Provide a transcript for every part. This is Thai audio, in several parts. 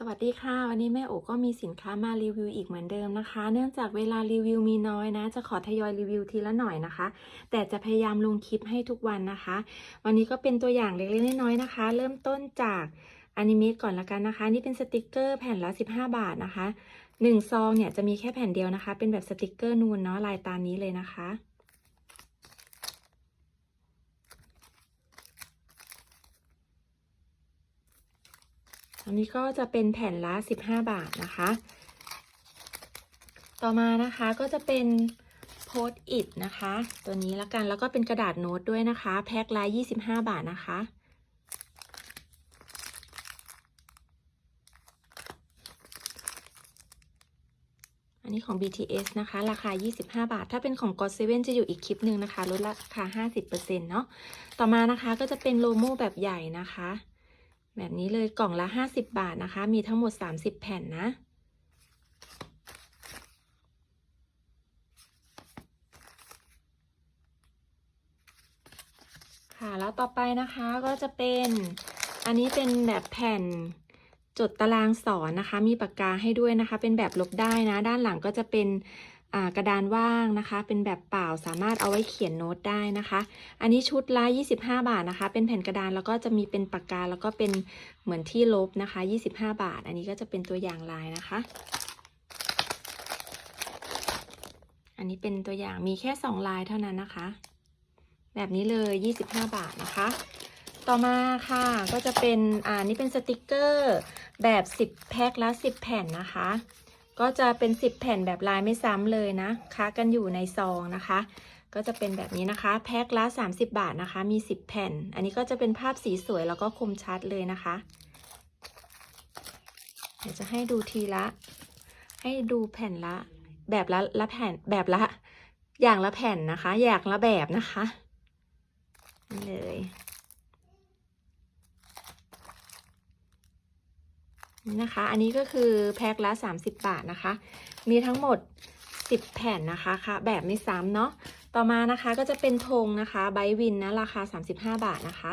สวัสดีค่ะ วันนี้แม่โอก็มีสินค้ามารีวิวอีกเหมือนเดิมนะคะ เนื่องจากเวลารีวิวมีน้อยนะ จะขอทยอยรีวิวทีละหน่อยนะคะ แต่จะพยายามลงคลิปให้ทุกวันนะคะ วันนี้ก็เป็นตัวอย่างเล็กๆน้อยๆนะคะ เริ่มต้นจากอนิเมะก่อนละกันนะคะ นี่เป็นสติกเกอร์แผ่นละ 15 บาทนะคะหนึ่งซองเนี่ยจะมีแค่แผ่นเดียวนะคะ เป็นแบบสติกเกอร์นูนเนาะลายตามนี้เลยนะคะ อันนี้ก็จะเป็นแผ่นละ 15 บาทนะคะ ต่อมานะคะก็จะเป็นโพสต์อิดนะคะ ตัวนี้ละกันแล้วก็เป็นกระดาษโน้ตด้วยนะคะ แพ็คละ25 บาทนะคะ อันนี้ของ BTS นะคะ ราคา 25 บาท ถ้าเป็นของ God 7จะอยู่อีกคลิปหนึ่งนะคะ ลดราคา 50%เนาะต่อมานะคะก็จะเป็นโลโม่แบบใหญ่นะคะ แบบนี้เลยกล่องละ 50 บาทนะคะ มีทั้งหมด 30 แผ่นนะ ค่ะแล้วต่อไปนะคะก็จะเป็นอันนี้เป็นแบบแผ่นจดตารางสอนนะคะ มีปากกาให้ด้วยนะคะ เป็นแบบลบได้นะ ด้านหลังก็จะเป็น กระดานว่างนะคะ เป็นแบบเปล่าสามารถเอาไว้เขียนโน้ตได้นะคะ อันนี้ชุดละ25 บาทนะคะ เป็นแผ่นกระดานแล้วก็จะมีเป็นปากกาแล้วก็เป็นเหมือนที่ลบนะคะ 25 บาท อันนี้ก็จะเป็นตัวอย่างลายนะคะ อันนี้เป็นตัวอย่างมีแค่ 2 ลายเท่านั้นนะคะ แบบนี้เลย 25 บาทนะคะ ต่อมาค่ะก็จะเป็นอ่านี่เป็นสติกเกอร์แบบ 10 แพ็คละ10 แผ่นนะคะ ก็จะเป็น 10 แผ่นแบบลายไม่ซ้ำเลยนะค้ากันอยู่ในซองนะคะ ก็จะเป็นแบบนี้นะคะ แพ็คละ 30 บาทนะคะ มี 10 แผ่น อันนี้ก็จะเป็นภาพสีสวยแล้วก็คมชัดเลยนะคะเดี๋ยวจะให้ดูทีละ ให้ดูแผ่นละ แบบละละแผ่นแบบละ อย่างละแผ่นนะคะ อย่างละแบบนะคะนี่เลย นะคะ อันนี้ก็คือแพ็คละ 30 บาทนะคะ มีทั้งหมด 10 แผ่นนะคะค่ะแบบไม่ซ้ำเนาะ ต่อมานะคะก็จะเป็นธงนะคะไบวินนะราคา 35 บาทนะคะ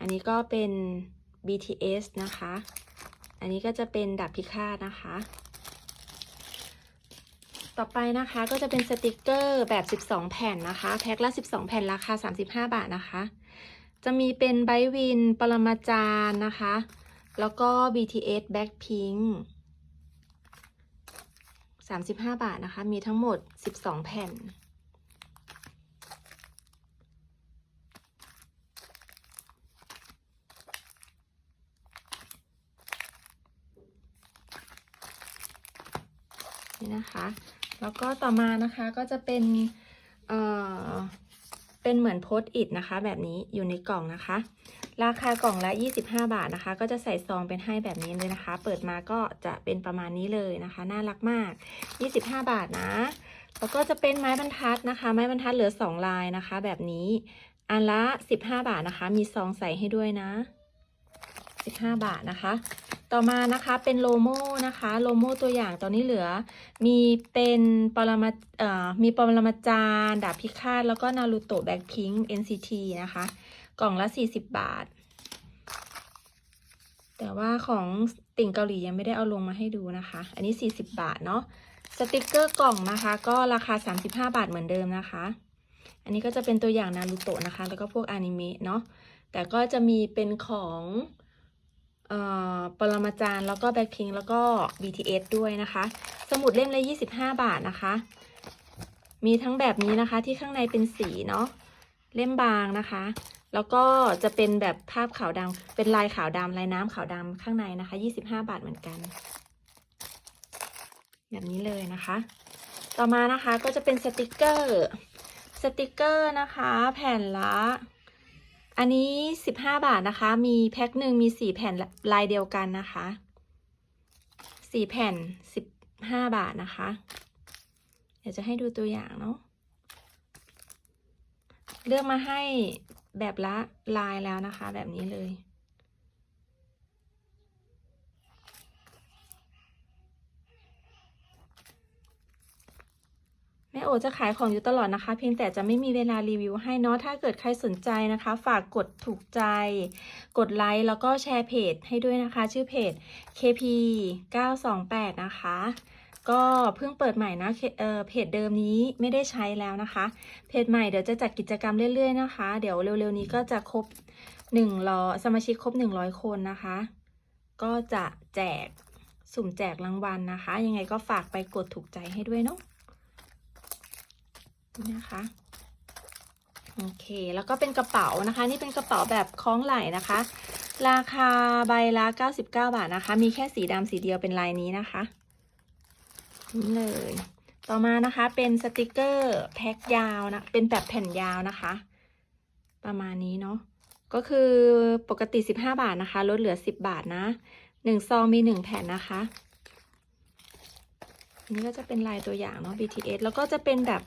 อันนี้ก็เป็น BTS นะคะ อันนี้ก็จะเป็นดาบพิฆาตนะคะ ต่อไปนะคะก็จะเป็นสติกเกอร์แบบ 12 แผ่นนะคะ แพ็คละ 12 แผ่นราคา 35 บาทนะคะ จะมีเป็นไบวิน ปรมาจารย์นะคะ แล้วก็ BTS Blackpink 35 บาทนะคะ มีทั้งหมด 12 แผ่น นี่นะคะ แล้วก็ต่อมานะคะก็จะเป็น เอ่อ เป็นเหมือนโพสต์อิดนะคะ แบบนี้อยู่ในกล่องนะคะ ราคากล่องละ 25 บาทนะคะ ก็จะใส่ซองเป็นให้แบบนี้เลยนะคะ เปิดมาก็จะเป็นประมาณนี้เลยนะคะ น่ารักมาก 25 บาทนะ แล้วก็จะเป็นไม้บรรทัดนะคะ ไม้บรรทัดเหลือ 2 ลายนะคะ แบบนี้อันละ 15 บาทนะคะ มีซองใส่ให้ด้วยนะ 15 บาทนะคะ ต่อมานะคะเป็นโลโม่นะคะโลโม่ตัวอย่างตอนนี้เหลือ มีเป็นปรมาเอ่อมีปรมาจารย์ดาบพิฆาตแล้วก็นารูโตะแบ็คพิงค์ NCT นะคะ กล่องละ 40 บาท แต่ว่าของติ่งเกาหลียังไม่ได้เอาลงมาให้ดูนะคะ อันนี้ 40 บาทเนาะสติกเกอร์กล่องนะคะ ก็ราคา 35 บาทเหมือนเดิมนะคะ อันนี้ก็จะเป็นตัวอย่างนารูโตะนะคะ แล้วก็พวกอนิเมะเนาะแต่ก็จะมีเป็นของ ปรมาจารย์แล้วก็แบ็คพิงแล้วก็ BTS ด้วยนะคะ สมุดเล่มละ 25 บาทนะคะ มีทั้งแบบนี้นะคะที่ข้างในเป็นสีเนาะเล่มบางนะคะ แล้วก็จะเป็นแบบภาพขาวดำเป็นลายขาวดำลายน้ำขาวดำข้างในนะคะ 25 บาทเหมือนกัน แบบนี้เลยนะคะ ต่อมานะคะก็จะเป็นสติกเกอร์สติกเกอร์นะคะ แผ่นละ อันนี้ 15 บาทนะคะ มีแพ็คหนึ่งมี 4 แผ่นลายเดียวกันนะคะ 4 แผ่น 15 บาทนะคะ เดี๋ยวจะให้ดูตัวอย่างเนาะ เลือกมาให้แบบละลายแล้วนะคะ แบบนี้เลย โอจะขายของอยู่ตลอดนะคะ เพียงแต่จะไม่มีเวลารีวิวให้เนาะถ้าเกิดใครสนใจนะคะ ฝากกดถูกใจ กดไลค์แล้วก็แชร์เพจให้ด้วยนะคะ ชื่อเพจ KP 928นะคะ ก็เพิ่งเปิดใหม่นะเเพจเดิมนี้ไม่ได้ใช้แล้วนะคะ เพจใหม่เดี๋ยวจะจัดกิจกรรมเรื่อยๆนะคะ เดี๋ยวเร็วๆนี้ก็จะครบหนึ่งร้อสมาชิกครบหนึ่งร้อยคนนะคะ ก็จะแจกสุ่มแจกรางวัลนะคะ ยังไงก็ฝากไปกดถูกใจให้ด้วยเนาะ นะคะ โอเค แล้วก็เป็นกระเป๋านะคะ นี่เป็นกระเป๋าแบบคล้องไหล่นะคะ ราคาใบละ 99 บาทนะคะ มีแค่สีดำสีเดียวเป็นลายนี้นะคะนี่เลย ต่อมานะคะเป็นสติกเกอร์แพ็คยาวนะ เป็นแบบแผ่นยาวนะคะ ประมาณนี้เนาะ ก็คือปกติ 15 บาทนะคะ ลดเหลือ 10 บาทนะหนึ่งซองมีหนึ่งแผ่นนะคะนนี้ก็จะเป็นลายตัวอย่างเนาะ BTS แล้วก็จะเป็นแบบ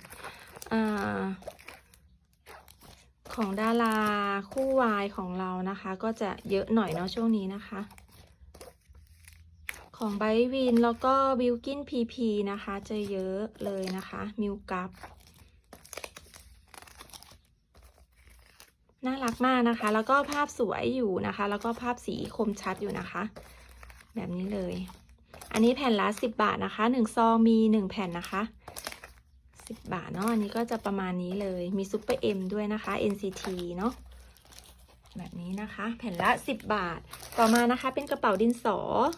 อของดาราคู่วายของเรานะคะ ก็จะเยอะหน่อยเนาะช่วงนี้นะคะ ของไบวินแล้วก็บิลกินพีพีนะคะ จะเยอะเลยนะคะมิวกัฟน่ารักมากนะคะ แล้วก็ภาพสวยอยู่นะคะ แล้วก็ภาพสีคมชัดอยู่นะคะ แบบนี้เลย อันนี้แผ่นละ 10 บาทนะคะ1ซองมี 1 แผ่นนะคะ 10 บาทเนาะอันนี้ก็จะประมาณนี้เลยมีซุปเปอร์เอ็มด้วยนะคะ NCT เนาะแบบนี้นะคะ แผ่นละ 10 บาท ต่อมานะคะเป็นกระเป๋าดินสอ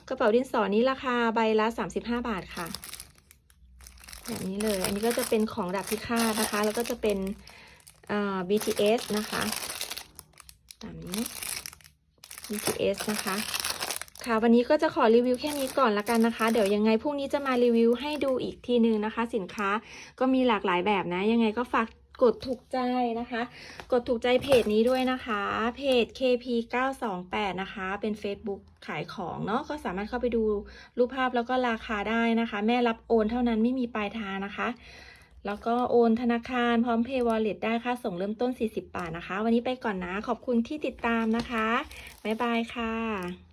กระเป๋าดินสอนี้ราคาใบละ 35 บาทค่ะ แบบนี้เลย อันนี้ก็จะเป็นของดับพิฆาตนะคะ แล้วก็จะเป็นเอ่อ BTS นะคะ ตามนี้ BTS นะคะ ค่ะ วันนี้ก็จะขอรีวิวแค่นี้ก่อนละกันนะคะ เดี๋ยวยังไงพรุ่งนี้จะมารีวิวให้ดูอีกทีนึงนะคะ สินค้าก็มีหลากหลายแบบนะ ยังไงก็ฝากกดถูกใจนะคะ กดถูกใจเพจนี้ด้วยนะคะ เพจ KP 928นะคะ เป็น Facebook ขายของเนาะ ก็สามารถเข้าไปดูรูปภาพแล้วก็ราคาได้นะคะ แม่รับโอนเท่านั้นไม่มีปลายทางนะคะ แล้วก็โอนธนาคารพร้อมเพย์วอลเล็ตได้ค่าส่งเริ่มต้น 40 บาทนะคะ วันนี้ไปก่อนนะ ขอบคุณที่ติดตามนะคะ บ๊ายบายค่ะ